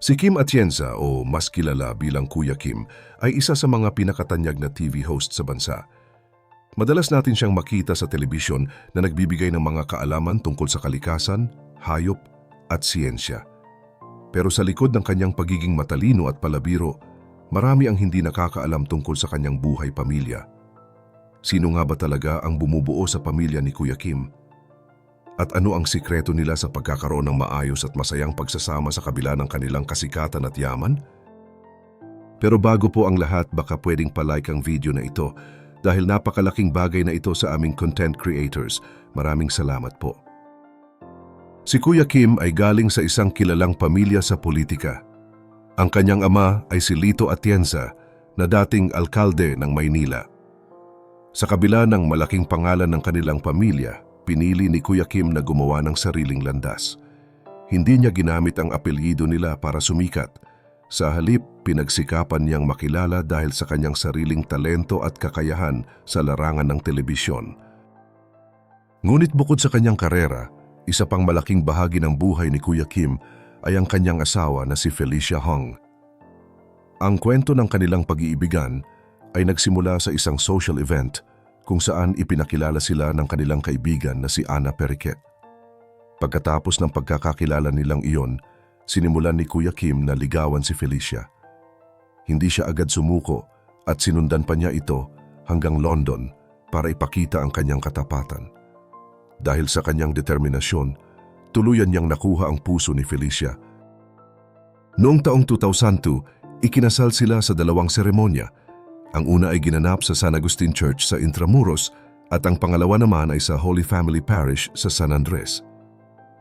Si Kim Atienza o mas kilala bilang Kuya Kim ay isa sa mga pinakatanyag na TV host sa bansa. Madalas natin siyang makita sa telebisyon na nagbibigay ng mga kaalaman tungkol sa kalikasan, hayop at siyensya. Pero sa likod ng kanyang pagiging matalino at palabiro, marami ang hindi nakakaalam tungkol sa kanyang buhay pamilya. Sino nga ba talaga ang bumubuo sa pamilya ni Kuya Kim? At ano ang sikreto nila sa pagkakaroon ng maayos at masayang pagsasama sa kabila ng kanilang kasikatan at yaman? Pero bago po ang lahat, baka pwedeng palike ang video na ito dahil napakalaking bagay na ito sa aming content creators. Maraming salamat po. Si Kuya Kim ay galing sa isang kilalang pamilya sa politika. Ang kanyang ama ay si Lito Atienza na dating alkalde ng Maynila. Sa kabila ng malaking pangalan ng kanilang pamilya, pinili ni Kuya Kim na gumawa ng sariling landas. Hindi niya ginamit ang apelyido nila para sumikat. Sa halip, pinagsikapan niyang makilala dahil sa kanyang sariling talento at kakayahan sa larangan ng telebisyon. Ngunit bukod sa kanyang karera, isa pang malaking bahagi ng buhay ni Kuya Kim ay ang kanyang asawa na si Felicia Hong. Ang kwento ng kanilang pag-iibigan ay nagsimula sa isang social event kung saan ipinakilala sila ng kanilang kaibigan na si Ana Periquet. Pagkatapos ng pagkakakilala nilang iyon, sinimulan ni Kuya Kim na ligawan si Felicia. Hindi siya agad sumuko at sinundan pa niya ito hanggang London para ipakita ang kanyang katapatan. Dahil sa kanyang determinasyon, tuluyan niyang nakuha ang puso ni Felicia. Noong taong 2002, ikinasal sila sa dalawang seremonya ang una ay ginanap sa San Agustin Church sa Intramuros at ang pangalawa naman ay sa Holy Family Parish sa San Andres.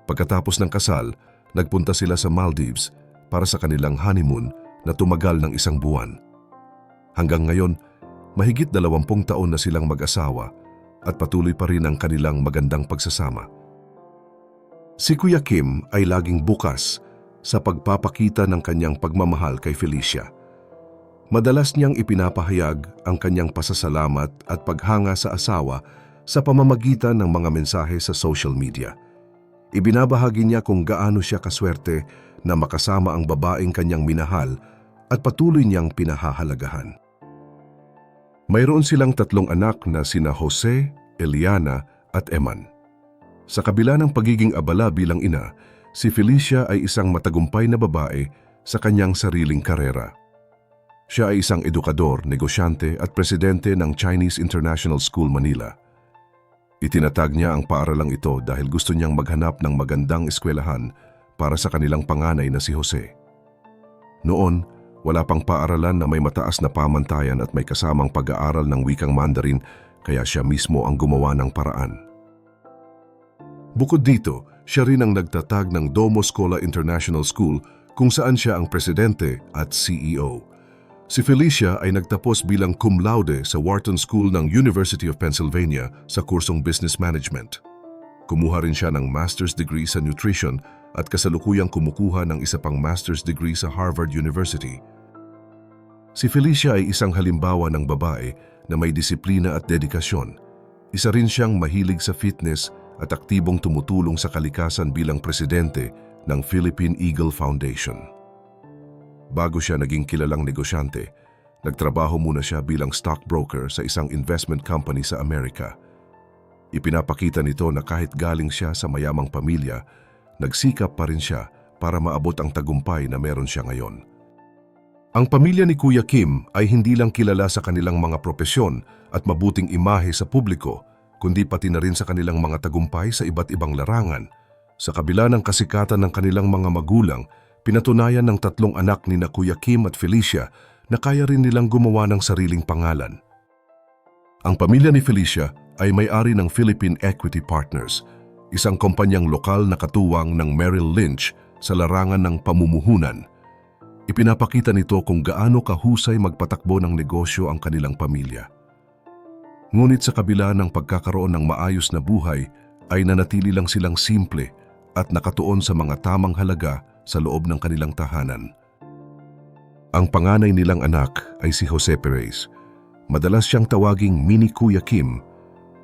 Pagkatapos ng kasal, nagpunta sila sa Maldives para sa kanilang honeymoon na tumagal ng isang buwan. Hanggang ngayon, mahigit dalawampung taon na silang mag-asawa at patuloy pa rin ang kanilang magandang pagsasama. Si Kuya Kim ay laging bukas sa pagpapakita ng kanyang pagmamahal kay Felicia. Madalas niyang ipinapahayag ang kanyang pasasalamat at paghanga sa asawa sa pamamagitan ng mga mensahe sa social media. Ibinabahagi niya kung gaano siya kaswerte na makasama ang babaeng kanyang minahal at patuloy niyang pinahahalagahan. Mayroon silang tatlong anak na sina Jose, Eliana at Eman. Sa kabila ng pagiging abala bilang ina, si Felicia ay isang matagumpay na babae sa kanyang sariling karera. Siya ay isang edukador, negosyante at presidente ng Chinese International School Manila. Itinatag niya ang paaralang ito dahil gusto niyang maghanap ng magandang eskwelahan para sa kanilang panganay na si Jose. Noon, wala pang paaralan na may mataas na pamantayan at may kasamang pag-aaral ng wikang Mandarin kaya siya mismo ang gumawa ng paraan. Bukod dito, siya rin ang nagtatag ng Domo Scola International School kung saan siya ang presidente at CEO. Si Felicia ay nagtapos bilang cum laude sa Wharton School ng University of Pennsylvania sa kursong Business Management. Kumuha rin siya ng master's degree sa nutrition at kasalukuyang kumukuha ng isa pang master's degree sa Harvard University. Si Felicia ay isang halimbawa ng babae na may disiplina at dedikasyon. Isa rin siyang mahilig sa fitness at aktibong tumutulong sa kalikasan bilang presidente ng Philippine Eagle Foundation. Bago siya naging kilalang negosyante, nagtrabaho muna siya bilang stockbroker sa isang investment company sa Amerika. Ipinapakita nito na kahit galing siya sa mayamang pamilya, nagsikap pa rin siya para maabot ang tagumpay na meron siya ngayon. Ang pamilya ni Kuya Kim ay hindi lang kilala sa kanilang mga propesyon at mabuting imahe sa publiko, kundi pati na rin sa kanilang mga tagumpay sa iba't ibang larangan. Sa kabila ng kasikatan ng kanilang mga magulang, pinatunayan ng tatlong anak ni na Kuya Kim at Felicia na kaya rin nilang gumawa ng sariling pangalan. Ang pamilya ni Felicia ay may-ari ng Philippine Equity Partners, isang kumpanyang lokal na katuwang ng Merrill Lynch sa larangan ng pamumuhunan. Ipinapakita nito kung gaano kahusay magpatakbo ng negosyo ang kanilang pamilya. Ngunit sa kabila ng pagkakaroon ng maayos na buhay, ay nanatili lang silang simple at nakatuon sa mga tamang halaga sa loob ng kanilang tahanan. Ang panganay nilang anak ay si Jose Perez. Madalas siyang tawaging Mini Kuya Kim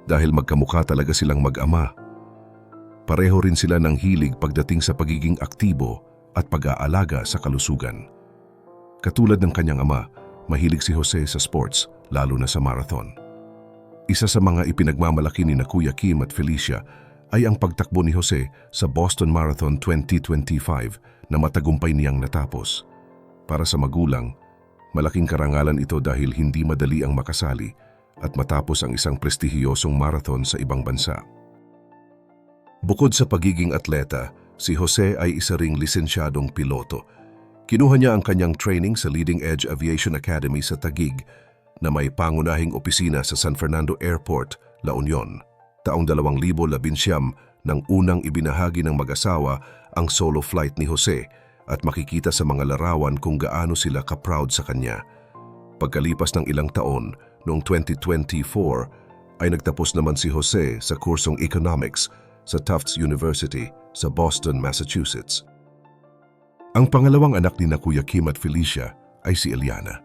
dahil magkamukha talaga silang mag-ama. Pareho rin sila ng hilig pagdating sa pagiging aktibo at pag-aalaga sa kalusugan. Katulad ng kanyang ama, mahilig si Jose sa sports, lalo na sa marathon. Isa sa mga ipinagmamalaki ni na Kuya Kim at Felicia ay ang pagtakbo ni Jose sa Boston Marathon 2025 na matagumpay niyang natapos. Para sa magulang, malaking karangalan ito dahil hindi madali ang makasali at matapos ang isang prestihiyosong marathon sa ibang bansa. Bukod sa pagiging atleta, si Jose ay isa ring lisensyadong piloto. Kinuha niya ang kanyang training sa Leading Edge Aviation Academy sa Taguig na may pangunahing opisina sa San Fernando Airport, La Union. Taong 2019 nang unang ibinahagi ng mag-asawa ang solo flight ni Jose at makikita sa mga larawan kung gaano sila ka-proud sa kanya. Pagkalipas ng ilang taon, noong 2024, ay nagtapos naman si Jose sa kursong Economics sa Tufts University sa Boston, Massachusetts. Ang pangalawang anak ni na Kuya Kim at Felicia ay si Eliana.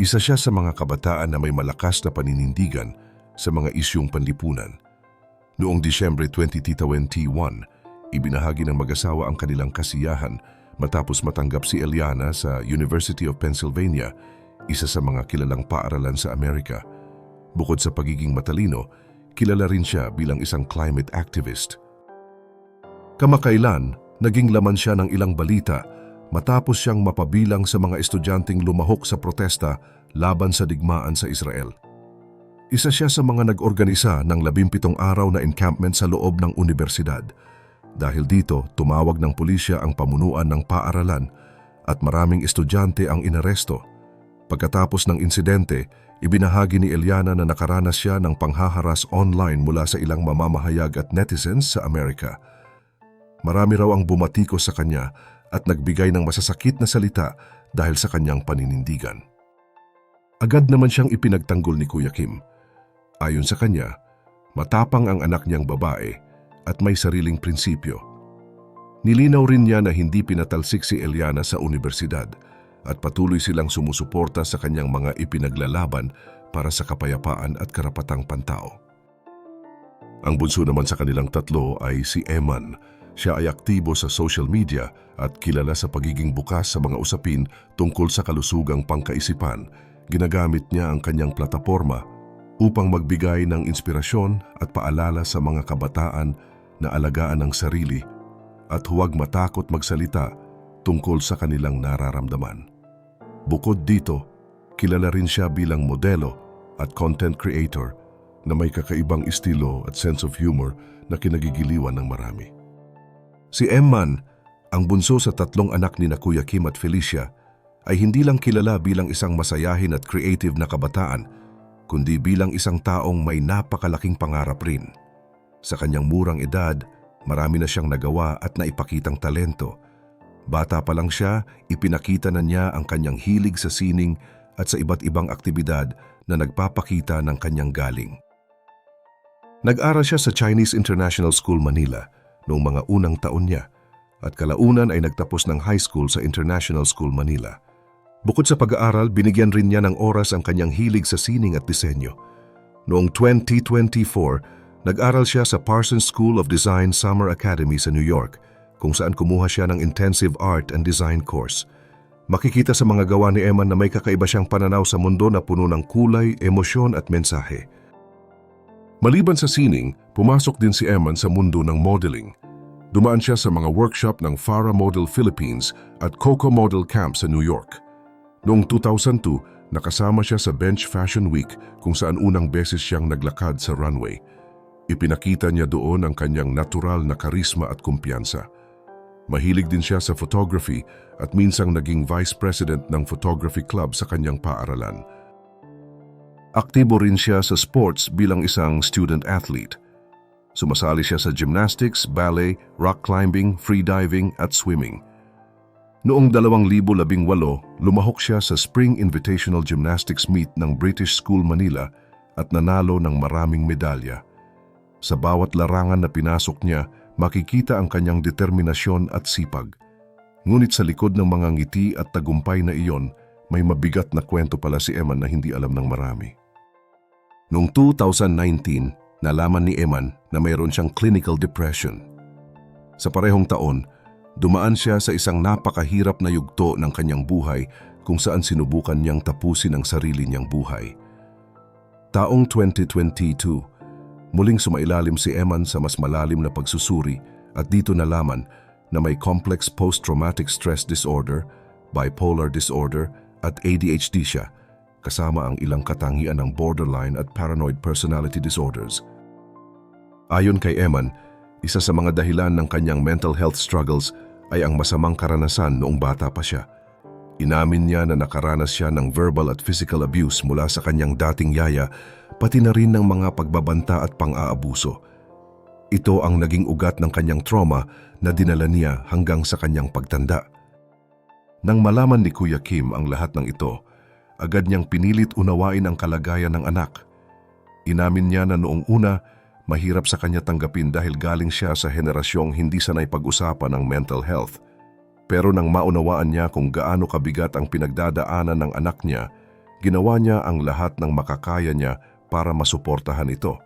Isa siya sa mga kabataan na may malakas na paninindigan sa mga isyong panlipunan. Noong Disyembre 2021, ibinahagi ng mag-asawa ang kanilang kasiyahan matapos matanggap si Eliana sa University of Pennsylvania, isa sa mga kilalang paaralan sa Amerika. Bukod sa pagiging matalino, kilala rin siya bilang isang climate activist. Kamakailan, naging laman siya ng ilang balita matapos siyang mapabilang sa mga estudyanteng lumahok sa protesta laban sa digmaan sa Israel. Isa siya sa mga nag-organisa ng 17 araw na encampment sa loob ng universidad. Dahil dito, tumawag ng pulisya ang pamunuan ng paaralan at maraming estudyante ang inaresto. Pagkatapos ng insidente, ibinahagi ni Eliana na nakaranas siya ng panghaharas online mula sa ilang mamamahayag at netizens sa Amerika. Marami raw ang bumatiko sa kanya at nagbigay ng masasakit na salita dahil sa kanyang paninindigan. Agad naman siyang ipinagtanggol ni Kuya Kim. Ayon sa kanya, matapang ang anak niyang babae at may sariling prinsipyo. Nilinaw rin niya na hindi pinatalsik si Eliana sa universidad at patuloy silang sumusuporta sa kanyang mga ipinaglalaban para sa kapayapaan at karapatang pantao. Ang bunso naman sa kanilang tatlo ay si Eman. Siya ay aktibo sa social media at kilala sa pagiging bukas sa mga usapin tungkol sa kalusugang pangkaisipan. Ginagamit niya ang kanyang plataforma upang magbigay ng inspirasyon at paalala sa mga kabataan na alagaan ang sarili at huwag matakot magsalita tungkol sa kanilang nararamdaman. Bukod dito, kilala rin siya bilang modelo at content creator na may kakaibang estilo at sense of humor na kinagigiliwan ng marami. Si Emman, ang bunso sa tatlong anak ni na Kuya Kim at Felicia, ay hindi lang kilala bilang isang masayahin at creative na kabataan, kundi bilang isang taong may napakalaking pangarap rin. Sa kanyang murang edad, marami na siyang nagawa at naipakitang talento. Bata pa lang siya, ipinakita na niya ang kanyang hilig sa sining at sa iba't ibang aktibidad na nagpapakita ng kanyang galing. Nag-aral siya sa Chinese International School Manila noong mga unang taon niya at kalaunan ay nagtapos ng high school sa International School Manila. Bukod sa pag-aaral, binigyan rin niya ng oras ang kanyang hilig sa sining at disenyo. Noong 2024, nag-aral siya sa Parsons School of Design Summer Academy sa New York, kung saan kumuha siya ng intensive art and design course. Makikita sa mga gawa ni Eman na may kakaiba siyang pananaw sa mundo na puno ng kulay, emosyon at mensahe. Maliban sa sining, pumasok din si Eman sa mundo ng modeling. Dumaan siya sa mga workshop ng Farah Model Philippines at Coco Model Camp sa New York. Noong 2002, nakasama siya sa Bench Fashion Week kung saan unang beses siyang naglakad sa runway. Ipinakita niya doon ang kanyang natural na karisma at kumpiyansa. Mahilig din siya sa photography at minsang naging vice president ng photography club sa kanyang paaralan. Aktibo rin siya sa sports bilang isang student athlete. Sumasali siya sa gymnastics, ballet, rock climbing, freediving at swimming – Noong 2018, lumahok siya sa Spring Invitational Gymnastics Meet ng British School Manila at nanalo ng maraming medalya. Sa bawat larangan na pinasok niya, makikita ang kanyang determinasyon at sipag. Ngunit sa likod ng mga ngiti at tagumpay na iyon, may mabigat na kwento pala si Eman na hindi alam ng marami. Noong 2019, nalaman ni Eman na mayroon siyang clinical depression. Sa parehong taon, Dumaan siya sa isang napakahirap na yugto ng kanyang buhay kung saan sinubukan niyang tapusin ang sarili niyang buhay. Taong 2022, muling sumailalim si Eman sa mas malalim na pagsusuri at dito nalaman na may complex post-traumatic stress disorder, bipolar disorder at ADHD siya kasama ang ilang katangian ng borderline at paranoid personality disorders. Ayon kay Eman, isa sa mga dahilan ng kanyang mental health struggles ay ang masamang karanasan noong bata pa siya. Inamin niya na nakaranas siya ng verbal at physical abuse mula sa kanyang dating yaya, pati na rin ng mga pagbabanta at pang-aabuso. Ito ang naging ugat ng kanyang trauma na dinala niya hanggang sa kanyang pagtanda. Nang malaman ni Kuya Kim ang lahat ng ito, agad niyang pinilit unawain ang kalagayan ng anak. Inamin niya na noong una, mahirap sa kanya tanggapin dahil galing siya sa henerasyong hindi sanay pag-usapan ng mental health. Pero nang maunawaan niya kung gaano kabigat ang pinagdadaanan ng anak niya, ginawa niya ang lahat ng makakaya niya para masuportahan ito.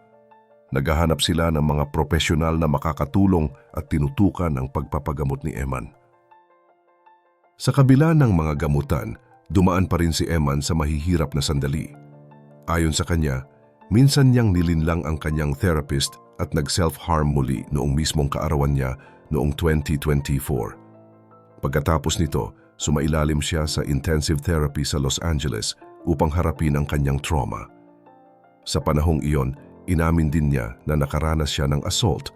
Naghahanap sila ng mga profesional na makakatulong at tinutukan ang pagpapagamot ni Eman. Sa kabila ng mga gamutan, dumaan pa rin si Eman sa mahihirap na sandali. Ayon sa kanya, minsan niyang nilinlang ang kanyang therapist at nag-self-harm muli noong mismong kaarawan niya noong 2024. Pagkatapos nito, sumailalim siya sa intensive therapy sa Los Angeles upang harapin ang kanyang trauma. Sa panahong iyon, inamin din niya na nakaranas siya ng assault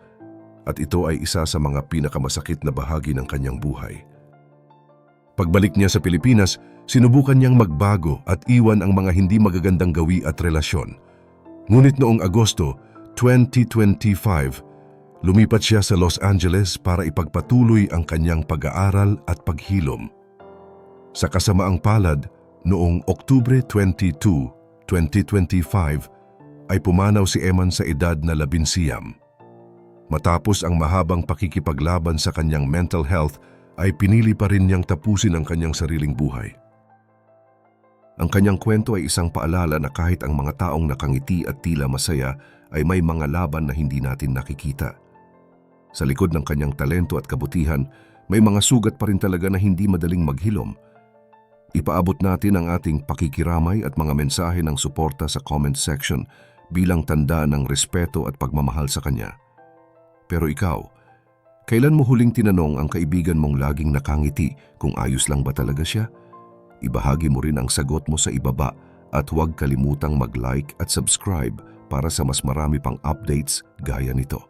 at ito ay isa sa mga pinakamasakit na bahagi ng kanyang buhay. Pagbalik niya sa Pilipinas, sinubukan niyang magbago at iwan ang mga hindi magagandang gawi at relasyon. Ngunit noong Agosto 2025, lumipat siya sa Los Angeles para ipagpatuloy ang kanyang pag-aaral at paghilom. Sa kasamaang palad, noong Oktubre 22, 2025, ay pumanaw si Eman sa edad na labinsiyam. Matapos ang mahabang pakikipaglaban sa kanyang mental health, ay pinili pa rin niyang tapusin ang kanyang sariling buhay. Ang kanyang kwento ay isang paalala na kahit ang mga taong nakangiti at tila masaya ay may mga laban na hindi natin nakikita. Sa likod ng kanyang talento at kabutihan, may mga sugat pa rin talaga na hindi madaling maghilom. Ipaabot natin ang ating pakikiramay at mga mensahe ng suporta sa comment section bilang tanda ng respeto at pagmamahal sa kanya. Pero ikaw, kailan mo huling tinanong ang kaibigan mong laging nakangiti kung ayos lang ba talaga siya? Ibahagi mo rin ang sagot mo sa ibaba at huwag kalimutang mag-like at subscribe para sa mas marami pang updates gaya nito.